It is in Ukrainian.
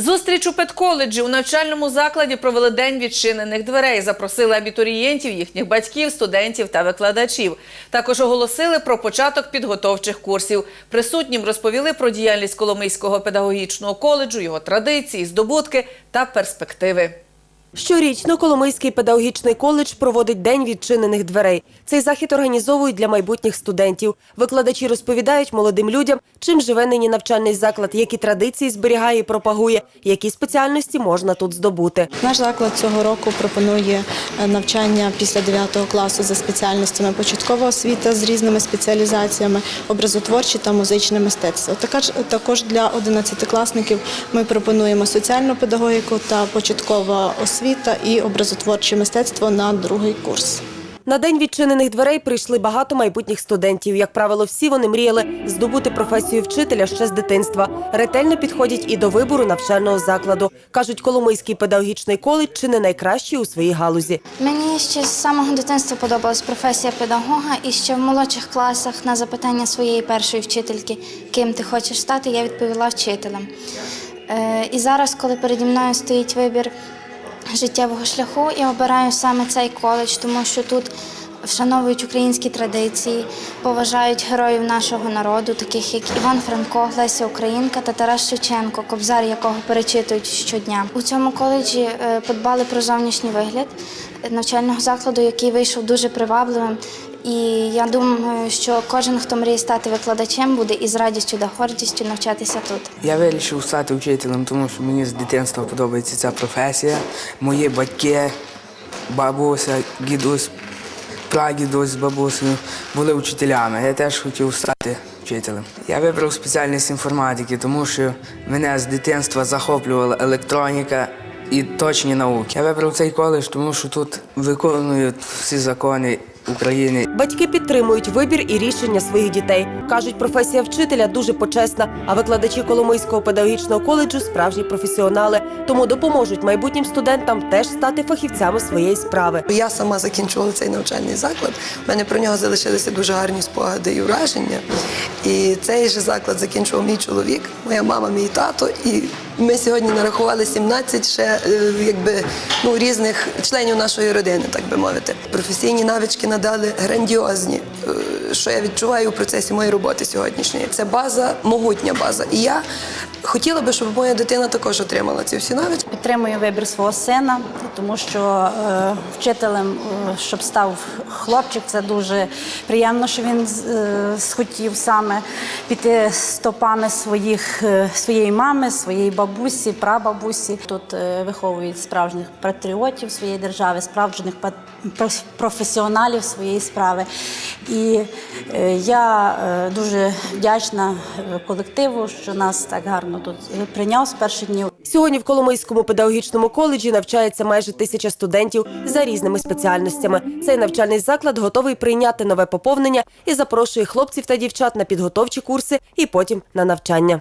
Зустріч у педколеджі у навчальному закладі провели день відчинених дверей. Запросили абітурієнтів, їхніх батьків, студентів та викладачів. Також оголосили про початок підготовчих курсів. Присутнім розповіли про діяльність Коломийського педагогічного коледжу, його традиції, здобутки та перспективи. Щорічно Коломийський педагогічний коледж проводить день відчинених дверей. Цей захід організовують для майбутніх студентів. Викладачі розповідають молодим людям, чим живе нині навчальний заклад, які традиції зберігає і пропагує, які спеціальності можна тут здобути. Наш заклад цього року пропонує е, навчання після 9 класу за спеціальностями початкова освіта з різними спеціалізаціями, образотворче та музичне мистецтво. Також для 11-класників ми пропонуємо соціальну педагогіку та початкова освіта і образотворче мистецтво на другий курс. На день відчинених дверей прийшли багато майбутніх студентів. Як правило, всі вони мріяли здобути професію вчителя ще з дитинства. Ретельно підходять і до вибору навчального закладу. кажуть, Коломийський педагогічний коледж чи не найкращий у своїй галузі. Мені ще з самого дитинства подобалась професія педагога, і ще в молодших класах на запитання своєї першої вчительки, ким ти хочеш стати, я відповіла вчителем. Е, І зараз, коли переді мною стоїть вибір життєвого шляху, я обираю саме цей коледж, тому що тут вшановують українські традиції, поважають героїв нашого народу, таких як Іван Франко, Леся Українка та Тарас Шевченко, кобзар якого перечитують щодня. У цьому коледжі е, подбали про зовнішній вигляд навчального закладу, який вийшов дуже привабливим. І я думаю, що кожен, хто мріє стати викладачем, буде із радістю та гордістю навчатися тут. Я вирішив стати вчителем, тому що мені з дитинства подобається ця професія. Мої батьки, бабуся, дідусь, прадідусь з бабусею були вчителями. Я теж хотів стати вчителем. Я вибрав спеціальність інформатики, тому що мене з дитинства захоплювала електроніка і точні науки. Я вибрав цей коледж, тому що тут виконують всі закони України. Батьки підтримують вибір і рішення своїх дітей. кажуть, професія вчителя дуже почесна, а викладачі Коломийського педагогічного коледжу справжні професіонали, тому допоможуть майбутнім студентам теж стати фахівцями своєї справи. Я сама закінчувала цей навчальний заклад. У мене про нього залишилися дуже гарні спогади і враження. І цей же заклад закінчував мій чоловік, моя мама, мій тато. І ми сьогодні нарахували 17 ще е, якби ну різних членів нашої родини, так би мовити. Професійні навички надали грандіозні, е, що я відчуваю у процесі моєї роботи сьогоднішньої. Це база, могутня база. І я хотіла би, щоб моя дитина також отримала ці всі навички. Підтримую вибір свого сина, тому що е, вчителем, е, щоб став хлопчик, це дуже приємно, що він е, схотів саме піти стопами своїх, е, своєї мами, своєї бабусі, прабабусі. Тут е, виховують справжніх патріотів своєї держави, справжніх професіоналів своєї справи. І е, я е, дуже вдячна е, колективу, що нас так гарно тут е, прийняв з перших днів. Сьогодні в Коломийському педагогічному коледжі навчається майже тисяча студентів за різними спеціальностями. Цей навчальний заклад готовий прийняти нове поповнення і запрошує хлопців та дівчат на підготовчі курси і потім на навчання.